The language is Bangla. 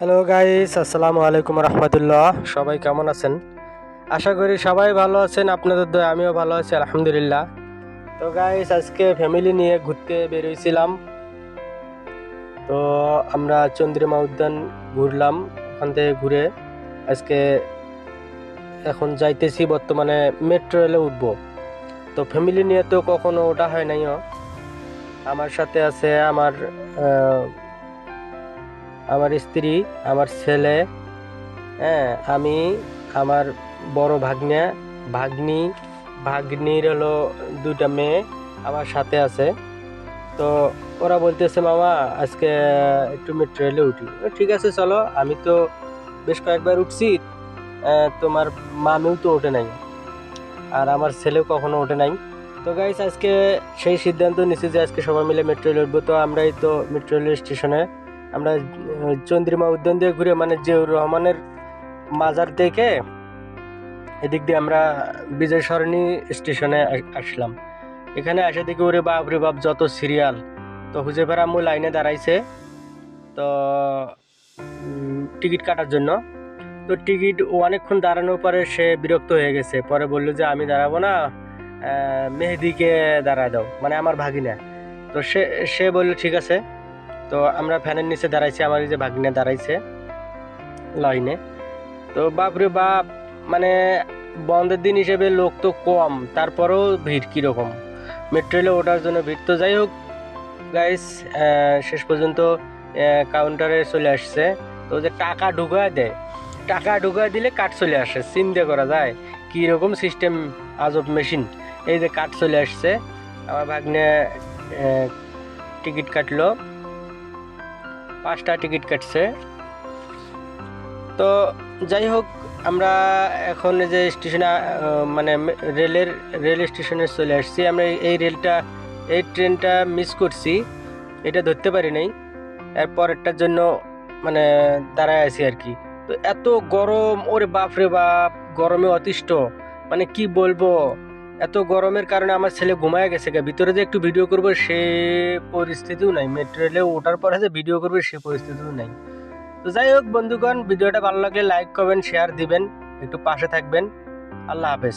হ্যালো গাইস আসসালামু আলাইকুম রহমতুল্লাহ সবাই কেমন আছেন? আশা করি সবাই ভালো আছেন, আপনাদের দয়, আমিও ভালো আছি, আলহামদুলিল্লাহ। তো গাইস আজকে ফ্যামিলি নিয়ে ঘুরতে বেরিয়েছিলাম তো, আমরা চন্দ্রিমা উদ্যান ঘুরলাম, ওখান থেকে ঘুরে আজকে এখন যাইতেছি, বর্তমানে মেট্রো রেলে উঠবো। তো ফ্যামিলি নিয়ে তো কখনো ওটা হয় নাইও আমার সাথে আছে আমার আমার স্ত্রী, আমার ছেলে হ্যাঁ আমি, আমার বড় ভাগ্নে, ভাগ্নি, ভাগ্নির হলো দুইটা মেয়ে আমার সাথে আছে। তো ওরা বলতেছে, মামা, আজকে একটু মেট্রো রেলে উঠি। ঠিক আছে, চলো, আমি তো বেশ কয়েকবার উঠছি তোমার মামিও তো ওঠে নাই। আর আমার ছেলেও কখনো ওঠে নাই। তো গাইস আজকে সেই সিদ্ধান্ত নিছি যে আজকে সবাই মিলে মেট্রো রেলে উঠবো। তো আমরাই তো মেট্রো রেল স্টেশনে আমরা চন্দ্রিমা উদ্যান দিয়ে ঘুরে মানে জিয়াউর রহমানের মাজার থেকে এদিক দিয়ে আমরা বিজয় সরণি স্টেশনে আসলাম। এখানে আসে দেখি, ওরে বাপ রে বাপ, যত সিরিয়াল তো হুজেফার আম্মু লাইনে দাঁড়াইছে। তো টিকিট কাটার জন্য। তো টিকিট অনেকক্ষণ দাঁড়ানোর পরে সে বিরক্ত হয়ে গেছে। পরে বলল যে, আমি দাঁড়াবো না মেহেদিকে দাঁড়ায় দাও। মানে আমার ভাগিনা। তো সে সে বলল, ঠিক আছে। তো আমরা ফ্যানের নিচে দাঁড়াইছি, আমার এই যে ভাগ্নে দাঁড়াইছে লাইনে। তো বাপরে বাপ মানে বন্ধের দিন হিসেবে লোক তো কম, তারপরেও ভিড় কীরকম? মেট্রো রেলে ওঠার জন্য ভিড় তো যাই হোক গাইস শেষ পর্যন্ত কাউন্টারে চলে আসছে। তো যে টাকা ঢুকায় দেয় টাকা ঢুকায় দিলে কাঠ চলে আসে চিন্তা করা যায়। কীরকম সিস্টেম আজব মেশিন এই যে কাঠ চলে আসছে, আমার ভাগ্নে টিকিট কাটলো। পাঁচটা টিকিট কাটছে। তো যাই হোক, আমরা এখন যে স্টেশনে মানে রেলের, রেল স্টেশনে চলে আসছি। আমরা এই- রেলটা, এই ট্রেনটা মিস করছি। এটা ধরতে পারি নাই। এর পরেরটার জন্য মানে দাঁড়ায় আছি আর কি। তো এত গরম, ওরে বাপ রে বাপ, গরমে অতিষ্ঠ। মানে কি বলব? এত গরমের কারণে আমার ছেলে ঘুমায় গেছে ভিতরে যে একটু ভিডিও করব, সে পরিস্থিতিও নাই। মেট্রোলে রেলে ওঠার পরে যে ভিডিও করবে, সে পরিস্থিতিও নাই। তো যাই হোক বন্ধুগণ ভিডিওটা ভালো লাগলে লাইক করবেন শেয়ার দিবেন। একটু পাশে থাকবেন। আল্লাহ হাফেজ।